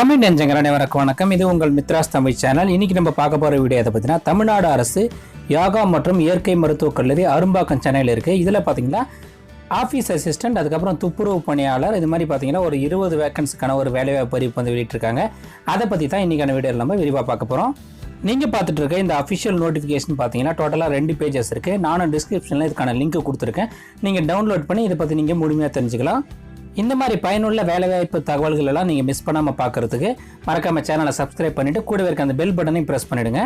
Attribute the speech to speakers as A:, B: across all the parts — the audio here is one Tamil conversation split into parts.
A: தமிழ் நெஞ்சங்கள் அனைவருக்கும் வணக்கம். இது உங்கள் மித்ராஸ் தமிழ் சேனல். இன்னைக்கு நம்ம பார்க்க போகிற வீடியோ எதை பார்த்தீங்கன்னா தமிழ்நாடு அரசு யோகா மற்றும் இயற்கை மருத்துவக் கல்லூரி அரும்பாக்கம் சென்னையில் இருக்குது இதில் பார்த்தீங்கன்னா ஆஃபீஸ் அசிஸ்டன்ட் அதுக்கப்புறம் துப்புரவு பணியாளர் இது மாதிரி பார்த்தீங்கன்னா ஒரு இருபது வேக்கன்ஸுக்கான ஒரு வேலைவாய்ப்பு அறிவிப்பு வந்து வெளியிட்டிருக்காங்க. அதை பற்றி தான் இன்றைக்கான வீடியோவில் நம்ம விரிவாக பார்க்க போகிறோம் நீங்கள் பார்த்துட்டு இருக்க இந்த அஃபிஷியல் நோட்டிஃபிகேஷன் பார்த்தீங்கன்னா டோட்டலாக ரெண்டு பேஜஸ் இருக்குது நானும் டிஸ்கிரிப்ஷனில் இதுக்கான லிங்க் கொடுத்துருக்கேன். நீங்கள் டவுன்லோட் பண்ணி இதை பற்றி நீங்கள் முழுமையாக தெரிஞ்சுக்கலாம். இந்த மாதிரி பயனுள்ள வேலைவாய்ப்பு தகவல்கள் எல்லாம் நீங்கள் மிஸ் பண்ணாமல் பார்க்கறதுக்கு மறக்காம சேனலை சப்ஸ்கிரைப் பண்ணிவிட்டு கூடவே இருக்க அந்த பெல் பட்டனையும் ப்ரெஸ் பண்ணிடுங்க.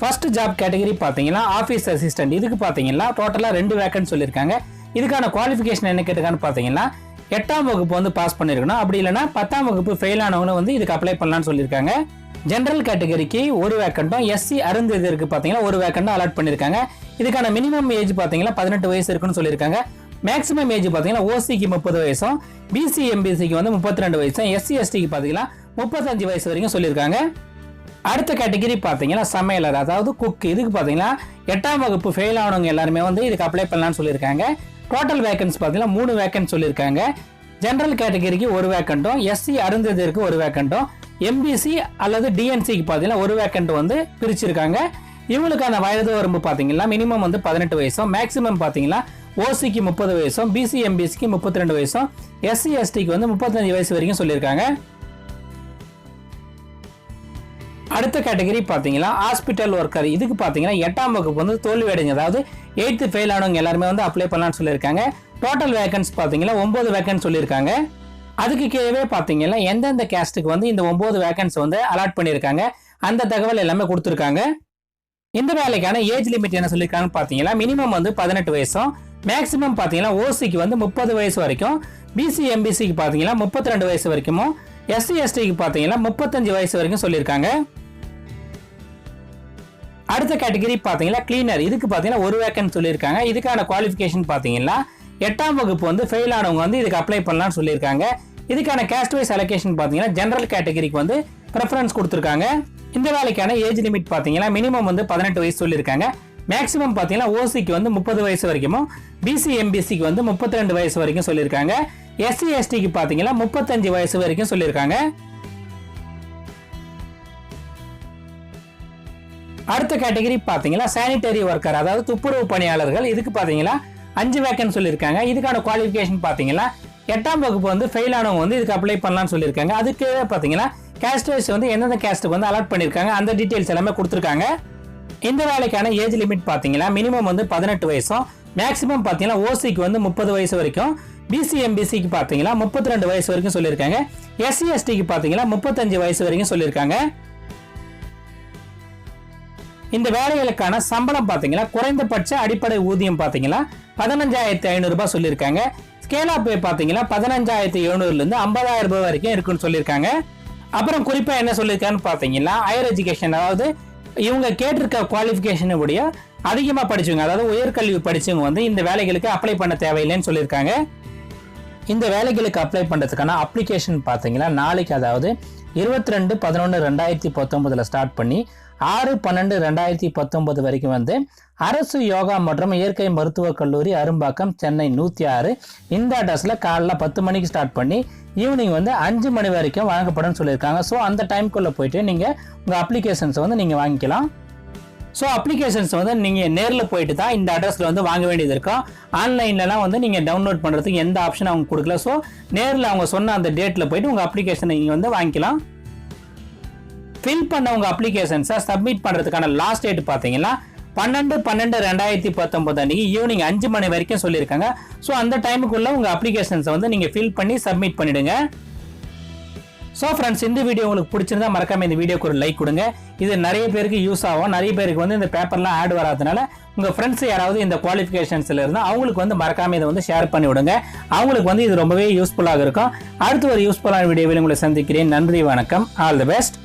A: ஃபர்ஸ்ட் ஜாப் கேட்டகரி பார்த்தீங்கன்னா ஆஃபீஸ் அசிஸ்டன்ட் இதுக்கு பார்த்தீங்கன்னா டோட்டலாக ரெண்டு வேக்கன்ட் சொல்லியிருக்காங்க. இதுக்கான குவாலிஃபிகேஷன் என்ன கேட்டுக்கான்னு பார்த்தீங்கன்னா எட்டாம் வகுப்பு வந்து பாஸ் பண்ணியிருக்கணும் அப்படி இல்லைன்னா பத்தாம் வகுப்பு ஃபெயில் ஆனவங்களும் வந்து இதுக்கு அப்ளை பண்ணலான்னு சொல்லியிருக்காங்க. ஜென்ரல் கேட்டகரிக்கு ஒரு வேக்கண்ட்டும் எஸ்சி அருந்ததிற்கு பார்த்தீங்கன்னா ஒரு வேக்கண்ட்டும் அலாட் பண்ணியிருக்காங்க. இதுக்கான மினிமம் ஏஜ் பார்த்தீங்கன்னா பதினெட்டு வயசு இருக்குன்னு சொல்லியிருக்காங்க. மேக்ஸிமம் ஏஜ் பார்த்தீங்கன்னா ஓசிக்கு முப்பது வயசும் பிசி எம்பிசிக்கு வந்து முப்பத்தி ரெண்டு வயசும் எஸ்சி எஸ்டிக்கு பார்த்தீங்கன்னா முப்பத்தஞ்சு வயசு வரைக்கும் சொல்லியிருக்காங்க. அடுத்த கேட்டகரி பார்த்தீங்கன்னா சமையலர் அதாவது குக் இதுக்கு பார்த்தீங்கன்னா எட்டாம் வகுப்பு ஃபெயில் ஆனவங்க எல்லாருமே வந்து இதுக்கு அப்ளை பண்ணலாம்னு சொல்லியிருக்காங்க. டோட்டல் வேக்கன்ஸ் பார்த்தீங்கன்னா மூணு வேக்கன்ஸ் சொல்லியிருக்காங்க. ஜென்ரல் கேட்டகரிக்கு ஒரு வேக்கண்ட்டும் எஸ்சி அருந்ததிற்கு ஒரு வேக்கண்ட்டும் எம்பிசி அல்லது டிஎன்சிக்கு பார்த்தீங்கன்னா ஒரு வேக்கண்ட் வந்து பிரிச்சிருக்காங்க. இவங்களுக்கான வயது வரம்பு பார்த்தீங்கன்னா மினிமம் வந்து பதினெட்டு வயசும் மேக்ஸிமம் பார்த்தீங்கன்னா ஓசிக்கு முப்பது வயசும் பிசி எம்பிசிக்கு முப்பத்தி ரெண்டு வயசும் எஸ்சி எஸ்டிக்கு வந்து முப்பத்தஞ்சு வயசு வரைக்கும் சொல்லியிருக்காங்க. அடுத்த கேட்டகரி பார்த்தீங்கன்னா ஹாஸ்பிட்டல் ஒர்க்கர் இதுக்கு பார்த்தீங்கன்னா எட்டாம் வகுப்பு வந்து தோல்வி அடைஞ்சு அதாவது எயித்து ஃபெயில் ஆனவங்க எல்லாருமே வந்து அப்ளை பண்ணலாம்னு சொல்லியிருக்காங்க. டோட்டல் வேகன்ஸ் பார்த்தீங்கன்னா ஒம்பது வேகன்ஸ் சொல்லியிருக்காங்க. அதுக்கு கீழே பார்த்தீங்கன்னா எந்தெந்த கேஸ்ட்டுக்கு வந்து இந்த ஒம்பது வேகன்ஸ் வந்து அலாட் பண்ணியிருக்காங்க. அந்த தகவல் எல்லாமே கொடுத்துருக்காங்க. இந்த வேலைக்கான ஏஜ் லிமிட் என்ன சொல்லியிருக்காங்கன்னு பார்த்தீங்கன்னா மினிமம் வந்து பதினெட்டு வயசும் மேக்ஸிமம் பார்த்தீங்கன்னா ஓசிக்கு வந்து முப்பது வயசு வரைக்கும். பிசி எம்பிசிக்கு பார்த்தீங்கன்னா முப்பத்தி ரெண்டு வயசு வரைக்கும்? எஸ்சி எஸ்டிக்கு பார்த்தீங்கன்னா முப்பத்தஞ்சு வயசு வரைக்கும் சொல்லியிருக்காங்க. அடுத்த கேட்டகரி பார்த்தீங்கன்னா கிளீனர் இதுக்கு பார்த்தீங்கன்னா ஒரு வேக்கன் சொல்லியிருக்காங்க. இதுக்கான குவாலிஃபிகேஷன் பார்த்தீங்கன்னா எட்டாம் வகுப்பு வந்து ஃபெயில் ஆனவங்க வந்து இதுக்கு அப்ளை பண்ணலாம்னு சொல்லியிருக்காங்க. இதுக்கான கேஸ்ட் வைஸ் அலோகேஷன் பார்த்தீங்கன்னா ஜென்ரல் கேட்டகரிக்கு வந்து ப்ரெஃபரன்ஸ் கொடுத்துருக்காங்க. இந்த வேலைக்கான ஏஜ் லிமிட் பார்த்தீங்கன்னா மினிமம் வந்து பதினெட்டு வயசு சொல்லியிருக்காங்க. மேக்ஸிமம் பார்த்தீங்கன்னா ஓசிக்கு வந்து முப்பது வயசு வரைக்கும் பிசி எம்பிசிக்கு வந்து முப்பத்தி ரெண்டு வயசு வரைக்கும் சொல்லியிருக்காங்க. எஸ்சி எஸ்டிக்கு பார்த்தீங்கன்னா முப்பத்தஞ்சு வயசு வரைக்கும் சொல்லியிருக்காங்க. அடுத்த கேட்டகரி பார்த்தீங்கன்னா சானிடரி ஒர்க்கர் அதாவது துப்புரவு பணியாளர்கள். இதுக்கு பார்த்தீங்கன்னா அஞ்சு வேக்கன் சொல்லியிருக்காங்க. இதுக்கான குவாலிஃபிகேஷன் பார்த்தீங்கன்னா எட்டாம் வகுப்பு வந்து ஃபெயில் ஆனவங்க வந்து இதுக்கு அப்ளை பண்ணலாம்னு சொல்லியிருக்காங்க. அதுக்கு பார்த்தீங்கன்னா கேஸ்ட் வைஸ் வந்து எந்தெந்த கேஸ்ட்டுக்கு வந்து அலாட் பண்ணியிருக்காங்க அந்த டீட்டெயில்ஸ் எல்லாமே கொடுத்துருக்காங்க. இந்த வேலைக்கான ஏஜ் லிமிட் பார்த்தீங்கன்னா மினிமம் வந்து பதினெட்டு வயசும் மேக்ஸிமம் பார்த்தீங்கன்னா ஓசிக்கு வந்து முப்பது வயசு வரைக்கும் பிசிஎம்பிசிக்கு பார்த்தீங்கன்னா முப்பத்தி ரெண்டு வயசு வரைக்கும் சொல்லியிருக்காங்க. எஸ்சி எஸ்டிக்கு பார்த்தீங்கன்னா முப்பத்தஞ்சு வயசு வரைக்கும் சொல்லியிருக்காங்க. இந்த வேலைகளுக்கான சம்பளம் பார்த்தீங்கன்னா குறைந்தபட்ச அடிப்படை ஊதியம் பார்த்தீங்கன்னா பதினஞ்சாயிரத்தி ஐநூறுரூபா சொல்லியிருக்காங்க. ஸ்கேல் ஆப் பே பார்த்தீங்கன்னா பதினஞ்சாயிரத்தி எழுநூறுலேருந்து ஐம்பதாயிரம் ரூபாய் வரைக்கும் இருக்குன்னு சொல்லியிருக்காங்க. அப்புறம் குறிப்பாக என்ன சொல்லியிருக்கான்னு பார்த்தீங்கன்னா ஹையர் எஜுகேஷன் அதாவது இவங்க கேட்டிருக்க குவாலிஃபிகேஷனை உடைய அதிகமாக படிச்சவங்க அதாவது உயர்கல்வி படித்தவங்க வந்து இந்த வேலைகளுக்கு அப்ளை பண்ண தேவையில்லைன்னு சொல்லியிருக்காங்க. இந்த வேலைகளுக்கு அப்ளை பண்ணுறதுக்கான அப்ளிகேஷன் பார்த்தீங்கன்னா நாளைக்கு அதாவது இருபத்தி ரெண்டு பதினொன்று ரெண்டாயிரத்தி பத்தொன்பதில் ஸ்டார்ட் பண்ணி ஆறு பன்னெண்டு ரெண்டாயிரத்தி பத்தொன்பது வரைக்கும் வந்து அரசு யோகா மற்றும் இயற்கை மருத்துவக் கல்லூரி அரும்பாக்கம் சென்னை நூற்றி ஆறு. இந்த அட்ரஸில் காலைல பத்து மணிக்கு ஸ்டார்ட் பண்ணி ஈவினிங் வந்து அஞ்சு மணி வரைக்கும் வழங்கப்படும்னு சொல்லியிருக்காங்க. ஸோ அந்த டைம்குள்ளே போயிட்டு நீங்கள் உங்கள் அப்ளிகேஷன்ஸை வந்து நீங்கள் வாங்கிக்கலாம். ஸோ அப்ளிகேஷன்ஸ் வந்து நீங்கள் நேரில் போயிட்டு தான் இந்த அட்ரஸில் வந்து வாங்க வேண்டியது இருக்கும் ஆன்லைன்லலாம் வந்து நீங்கள் டவுன்லோட் பண்ணுறதுக்கு எந்த ஆப்ஷனும் அவங்க கொடுக்கல. ஸோ நேரில் அவங்க சொன்ன அந்த டேட்டில் போயிட்டு உங்கள் அப்ளிகேஷனை நீங்கள் வந்து வாங்கிக்கலாம். ஃபில் பண்ண உங்கள் அப்ளிகேஷன்ஸை சப்மிட் பண்ணுறதுக்கான லாஸ்ட் டேட் பார்த்தீங்கன்னா பன்னெண்டு பன்னெண்டு ரெண்டாயிரத்தி பத்தொம்பது அன்றைக்கி ஈவினிங் அஞ்சு மணி வரைக்கும் சொல்லியிருக்காங்க. ஸோ அந்த டைமுக்குள்ளே உங்கள் அப்ளிகேஷன்ஸை வந்து நீங்கள் ஃபில் பண்ணி சப்மிட் பண்ணிவிடுங்க ஸோ ஃப்ரெண்ட்ஸ் இந்த வீடியோ உங்களுக்கு பிடிச்சிருந்தா மறக்காம இந்த வீடியோக்கு ஒரு லைக் கொடுங்க. இது நிறைய பேருக்கு யூஸ் ஆகும். நிறைய பேருக்கு வந்து இந்த பேப்பர்லாம் ஆட் வராதனால உங்கள் ஃப்ரெண்ட்ஸ் யாராவது இந்த குவாலிஃபிகேஷன்ஸில் இருந்தால் அவங்களுக்கு வந்து மறக்காம இதை வந்து ஷேர் பண்ணி விடுங்க. அவங்களுக்கு வந்து இது ரொம்பவே யூஸ்ஃபுல்லாக இருக்கும். அடுத்து ஒரு யூஸ்ஃபுல்லான வீடியோவில் உங்களை சந்திக்கிறேன். நன்றி வணக்கம். All the best